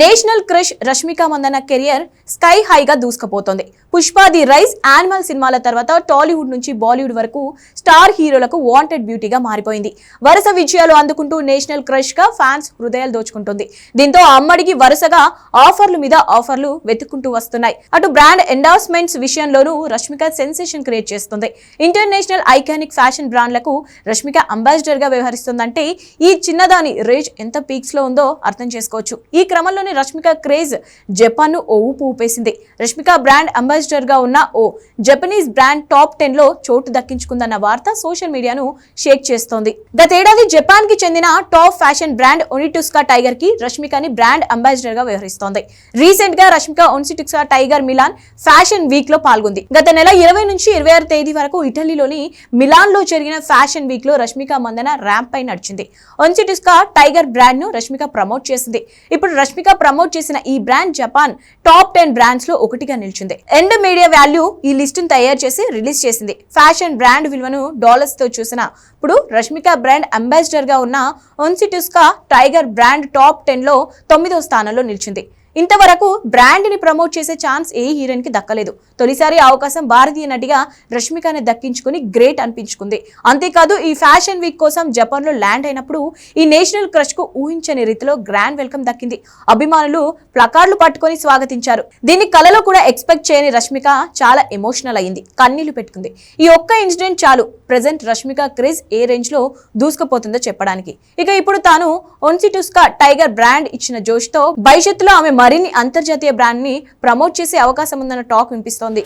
National crush Rashmika Mandanna career sky హైగా దూసుకుపోతోంది. Pushpa the rise Animal సినిమాల తర్వాత టాలీవుడ్ నుంచి బాలీవుడ్ వరకు స్టార్ హీరోలకు వాంటెడ్ బ్యూటీగా మారిపోయింది. వరుస విజయాలు అందుకుంటూ నేషనల్ క్రష్గా ఫ్యాన్స్ హృదయాలు దోచుకుంటుంది. దీంతో అమ్మడికి వరుసగా ఆఫర్లు మీద ఆఫర్లు వెతుక్కుంటూ వస్తున్నాయి. అటు బ్రాండ్ ఎండార్స్మెంట్స్ విషయంలోనూ రష్మిక సెన్సేషన్ క్రియేట్ చేస్తుంది. ఇంటర్నేషనల్ ఐకానిక్ ఫ్యాషన్ బ్రాండ్లకు రష్మిక అంబాసిడర్గా వ్యవహరిస్తుందంటే ఈ చిన్నదాని రేజ్ ఎంత పీక్స్లో ఉందో అర్థం చేసుకోవచ్చు. ఈ క్రమంలో క్రమంలోనే రష్మిక క్రేజ్ జపాన్ను ఓ ఊపు ఊపేసింది. రష్మిక బ్రాండ్ అంబాసిడర్గా ఉన్న ఓ జపనీస్ బ్రాండ్ టాప్ టెన్లో చోటు దక్కించుకుందన్న వార్త సోషల్ మీడియాను షేక్ చేస్తోంది. గతేడాది జపాన్కి చెందిన టాప్ ఫ్యాషన్ బ్రాండ్ ఒనిటుస్కా టైగర్కి రష్మికని బ్రాండ్ అంబాసిడర్గా వ్యవహరిస్తోంది. రీసెంట్గా Rashmika Onitsuka Tiger Milan fashion వీక్లో పాల్గొంది. గత నెల ఇరవై నుంచి ఇరవై ఆరు తేదీ వరకు ఇటలీలోని మిలాన్లో జరిగిన ఫ్యాషన్ వీక్లో రష్మిక మందన ర్యాంప్ పై నడిచింది. ఒన్సిటుస్కా టైగర్ బ్రాండ్ను రష్మిక ప్రమోట్ చేసింది. ఇప్పుడు రష్మిక ప్రమోట్ చేసిన ఈ బ్రాండ్ జపాన్ టాప్ టెన్ బ్రాండ్స్లో ఒకటిగా నిలిచింది. ఎండ్ మీడియా వాల్యూ ఈ లిస్టును తయారు చేసి రిలీజ్ చేసింది. ఫ్యాషన్ బ్రాండ్ విలువను డాలర్స్తో చూసిన ఇప్పుడు రష్మిక బ్రాండ్ అంబాసిడర్గా ఉన్న ఒన్సిటుస్కా టైగర్ బ్రాండ్ టాప్ టెన్లో తొమ్మిదో స్థానంలో నిలిచింది. ఇంతవరకు బ్రాండ్ని ప్రమోట్ చేసే ఛాన్స్ ఏ హీరోయిన్కి దక్కలేదు. తొలిసారి అవకాశం భారతీయ నటిగా రష్మికని దక్కించుకుని గ్రేట్ అనిపించుకుంది. అంతేకాదు ఈ ఫ్యాషన్ వీక్ కోసం జపాన్లో ల్యాండ్ అయినప్పుడు ఈ నేషనల్ క్రష్కు ఊహించని రీతిలో గ్రాండ్ వెల్కమ్ దక్కింది. అభిమానులు ప్లకార్డులు పట్టుకొని స్వాగతించారు. దీన్ని కలలో కూడా ఎక్స్పెక్ట్ చేయని రష్మిక చాలా ఎమోషనల్ అయింది కన్నీళ్ళు పెట్టుకుంది. ఈ ఒక్క ఇన్సిడెంట్ చాలు. ప్రెసెంట్ రష్మిక క్రేజ్ ఏ రేంజ్లో దూసుకుపోతుందో చెప్పడానికి. ఇక ఇప్పుడు తాను ఒన్సిటుస్కా టైగర్ బ్రాండ్ ఇచ్చిన జోష్తో భవిష్యత్తులో ఆమె మరిన్ని అంతర్జాతీయ బ్రాండ్ని ప్రమోట్ చేసే అవకాశం ఉందన్న టాక్ వినిపిస్తోంది.